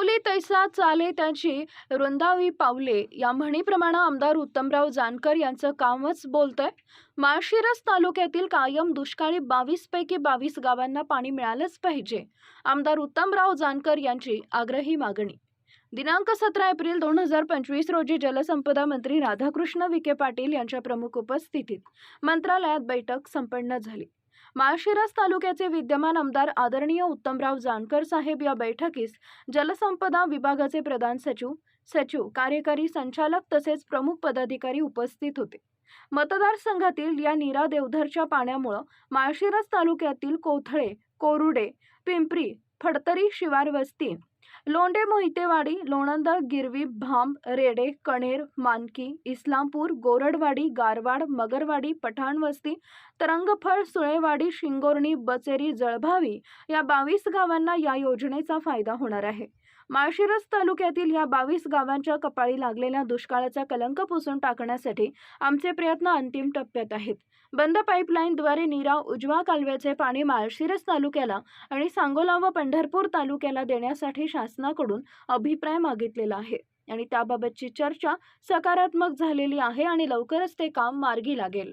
बोली तैसा चाले त्याची रुंदावी पावले. या म्हणीप्रमाणे आमदार उत्तमराव जानकर यांचं कामच बोलतंय. माळशिरस तालुक्यातील कायम दुष्काळी बावीस पैकी बावीस गावांना पाणी मिळालंच पाहिजे. आमदार उत्तमराव जानकर यांची आग्रही मागणी. दिनांक सतरा एप्रिल दोन हजार पंचवीस रोजी जलसंपदा मंत्री राधाकृष्ण विखे पाटील यांच्या प्रमुख उपस्थितीत मंत्रालयात बैठक संपन्न झाली. माळशिरस तालुक्याचे विद्यमान आमदार आदरणीय उत्तमराव जानकर साहेब या बैठकीस जलसंपदा विभागाचे प्रधान सचिव सचिव कार्यकारी संचालक तसेच प्रमुख पदाधिकारी उपस्थित होते. मतदारसंघातील या नीरा देवधरच्या पाण्यामुळं माळशिरस तालुक्यातील कोथळे कोरुडे पिंपरी फडतरी शिवार वस्ती लोंढे मोहितेवाडी लोणंद गिरवी भांब रेडे कणेर मानकी इस्लामपूर गोरडवाडी गारवाड मगरवाडी पठाणवस्ती तरंगफळ सुळेवाडी शिंगोर्णी बचेरी जळभावी या बावीस गावांना या योजनेचा फायदा होणार आहे. माळशिरस तालुक्यातील या बावीस गावांच्या कपाळी लागलेल्या दुष्काळाचा कलंक पुसून टाकण्यासाठी आमचे प्रयत्न अंतिम टप्प्यात आहेत. बंद पाईपलाईनद्वारे नीरा उजवा कालव्याचे पाणी माळशिरस तालुक्याला आणि सांगोला व पंढरपूर तालुक्याला देण्यासाठी शासनाकडून अभिप्राय मागितलेला आहे आणि त्याबाबतची चर्चा सकारात्मक झालेली आहे आणि लवकरच ते काम मार्गी लागेल.